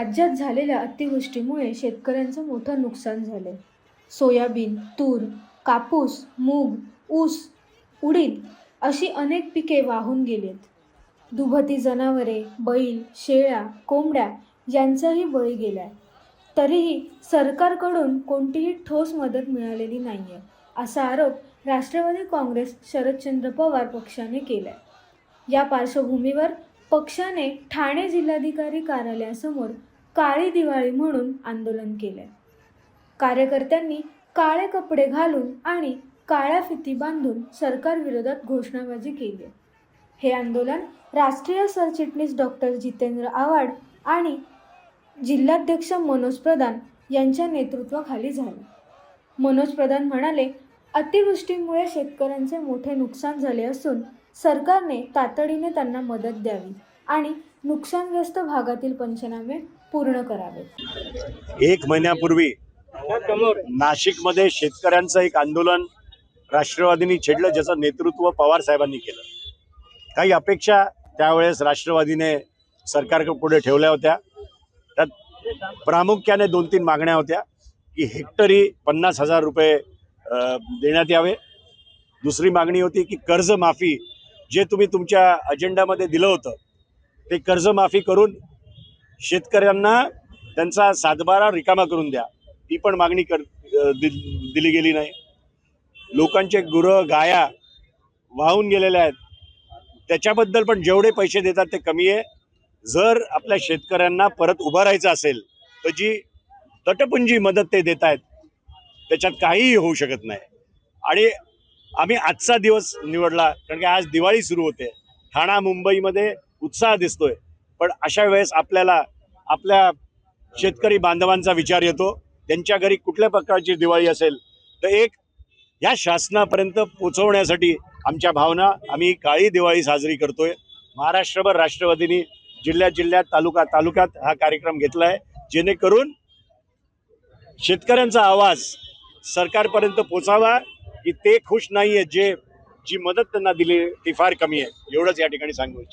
राज्यात झालेल्या अतिवृष्टीमुळे शेतकऱ्यांचं मोठं नुकसान झालं सोयाबीन तूर कापूस मूग ऊस उडीद अशी अनेक पिके वाहून गेलीत. दुभती जनावरे बैल शेळ्या कोंबड्या यांचाही बळी गेलाय. तरीही सरकारकडून कोणतीही ठोस मदत मिळालेली नाही आहे असा आरोप राष्ट्रवादी काँग्रेस शरदचंद्र पवार पक्षाने केलाय. या पार्श्वभूमीवर पक्षाने ठाणे जिल्हाधिकारी कार्यालयासमोर काळी दिवाळी म्हणून आंदोलन केले कार्यकर्त्यांनी काळे कपडे घालून आणि काळ्या फिती बांधून सरकारविरोधात घोषणाबाजी केली हे आंदोलन राष्ट्रीय सरचिटणीस डॉक्टर जितेंद्र आव्हाड आणि जिल्हाध्यक्ष मनोज प्रधान यांच्या नेतृत्वाखाली झाले. मनोज प्रधान म्हणाले अतिवृष्टीमुळे शेतकऱ्यांचे मोठे नुकसान झाले असून सरकारने तातडीने त्यांना मदत द्यावी. आणि नुकसानग्रस्त भागातील पंचनामे पूर्ण करावेत. एक महिन्यापूर्वी नाशिकमध्ये शेतकऱ्यांचं एक आंदोलन राष्ट्रवादीने छेडलं ज्याचं नेतृत्व पवार साहेबांनी केलं. काही अपेक्षा त्यावेळेस राष्ट्रवादीने सरकार पुढे ठेवल्या होत्या. त्यात प्रामुख्याने दोन तीन मागण्या होत्या की हेक्टरी पन्नास हजार रुपये देण्यात यावे. दुसरी मागणी होती की कर्जमाफी जे तुम्ही तुमच्या अजेंडामध्ये दिलं होतं ते कर्जमाफी करून शेतकऱ्यांना त्यांचा सातबारा रिकामा करून द्या. ती पण मागणी कर दि- दिली गेली नाही. लोकांचे गुरं गाया वाहून गेलेल्या आहेत. त्याच्याबद्दल पण जेवढे पैसे देतात ते कमी आहे. जर आपल्या शेतकऱ्यांना परत उभं राहायचं असेल तर जी तटपुंजी मदत ते देत आहेत त्याच्यात काहीही होऊ शकत नाही. आणि आम्ही आजचा दिवस निवडला कारण की आज दिवाळी सुरू होते. ठाणा मुंबईमध्ये उत्साह दिसतोय. पण अशा वेळेस आपल्याला आपल्या शेतकरी बांधवांचा विचार येतो. त्यांच्या घरी कुठल्या प्रकारची दिवाळी असेल? तर एक या शासनापर्यंत पोचवण्यासाठी आमच्या भावना आम्ही काळी दिवाळी साजरी करतोय. महाराष्ट्रभर राष्ट्रवादीनी जिल्ह्यात जिल्ह्यात तालुका तालुक्यात हा कार्यक्रम घेतला आहे जेणेकरून शेतकऱ्यांचा आवाज सरकारपर्यंत पोचावा की ते खुश नाही आहेत जे जी मदत त्यांना दिली ती फार कमी आहे. एवढंच या ठिकाणी सांगू